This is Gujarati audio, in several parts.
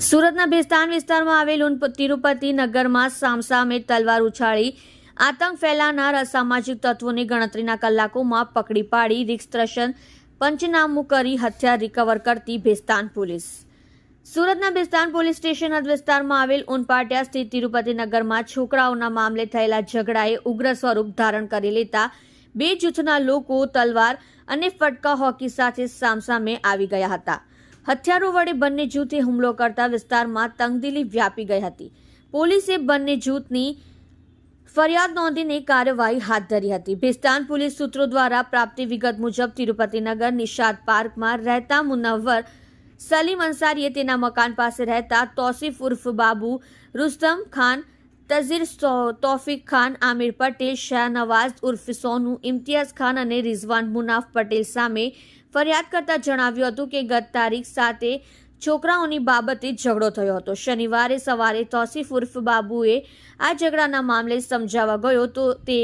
સુરતના ભેસ્તાન વિસ્તારમાં આવેલ તિરુપતિ નગરમાં સામસામે તલવાર ઉછાળી આતંક ફેલાનાર અસામાજિક તત્વોની ગણતરીના કલાકોમાં પકડી પાડી રિક્સ્ટ્રશન પંચનામું કરી હથિયાર રિકવર કરતી ભેસ્તાન પોલીસ. સુરતના ભેસ્તાન પોલીસ સ્ટેશન વિસ્તારમાં આવેલ ઉનપાટિયા સ્થિત તિરુપતિ નગરમાં છોકરાઓના મામલે થયેલા ઝઘડાએ ઉગ્ર સ્વરૂપ ધારણ કરી લેતા બે જૂથના લોકો તલવાર અને ફટકા હોકી સાથે સામસામે આવી ગયા હતા. હથિયારો વડે બંને જૂથે હુમલો કરતા વિસ્તારમાં તંગદિલી વ્યાપી ગઈ હતી. પોલીસે બંને જૂથની ફરિયાદ નોંધીને કાર્યવાહી હાથ ધરી હતી. ભિસ્તાન પોલીસ સૂત્રો દ્વારા પ્રાપ્તિ વિગત મુજબ તિરુપતિનગર નિષાદ પાર્કમાં રહેતા મુનવ્વર સલીમ અંસારીએ તેના મકાન પાસે રહેતા તોસીફ ઉર્ફ બાબુ રુસ્તમ ખાન તઝીર તોફિક ખાન, આમિર પટેલ શાહનવાઝ ઉર્ફ સોનુ, ઇમ્તિયાઝ ખાન અને રિઝવાન મુનાફ પટેલ સામે ફરિયાદ કરતા જણાવ્યું હતું કે ગત તારીખ સાથે છોકરાઓની બાબતે ઝઘડો થયો હતો. શનિવારે સવારે તોસીફ ઉર્ફ બાબુએ આ ઝઘડાના મામલે સમજાવવા ગયો તો તે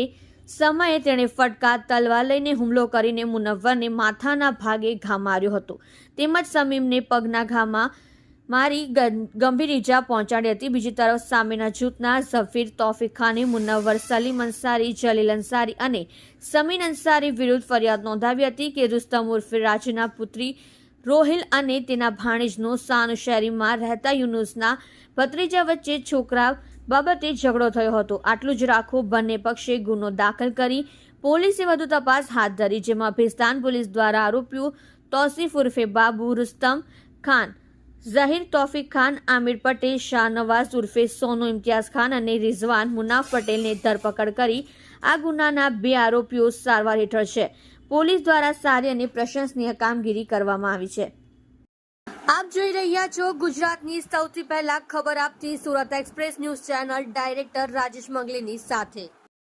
સમયે તેણે ફટકા તલવાર લઈને હુમલો કરીને મુનવ્વરને માથાના ભાગે ઘા માર્યો હતો. તેમજ સમીમને પગના ઘામાં મારી ગંભીર ઈજા પહોંચાડી હતી. બીજી તરફ સામેના જૂથના ઝફીર તોફિક ખાને, મુન્નવર, સલીમ અંસારી, જલીલ અંસારી અને સમીન અંસારી વિરુદ્ધ ફરિયાદ નોંધાવી હતી કે રુસ્તમ ઉર્ફે રાજના પુત્રી રોહિલ અને તેના ભાણેજનો સાન શેરીમાં રહેતા યુનુસના ભત્રીજા વચ્ચે છોકરા બાબતે ઝઘડો થયો હતો. આટલું જ રાખો, બંને પક્ષે ગુનો દાખલ કરી પોલીસે વધુ તપાસ હાથ ધરી, જેમાં ભેસ્તાન પોલીસ દ્વારા આરોપીઓ તોસીફ ઉર્ફે બાબુ રુસ્તમ ખાન ઝહીર તોફિક ખાન, આમિર પટેલ શાહનવાઝ ઉર્ફે સોનુ ઇમ્તિયાઝ ખાન અને રિઝવાન મુનાફ પટેલને ધરપકડ કરી આ ગુનાના બે આરોપીઓ સારવાર હેઠળ છે. પોલીસ દ્વારા સારી અને પ્રશંસનીય કામગીરી કરવામાં આવી છે. આપ જોઈ રહ્યા છો ગુજરાતની સૌથી પહેલા ખબર આપતી Surat express news channel director Rajesh મંગલીની સાથે.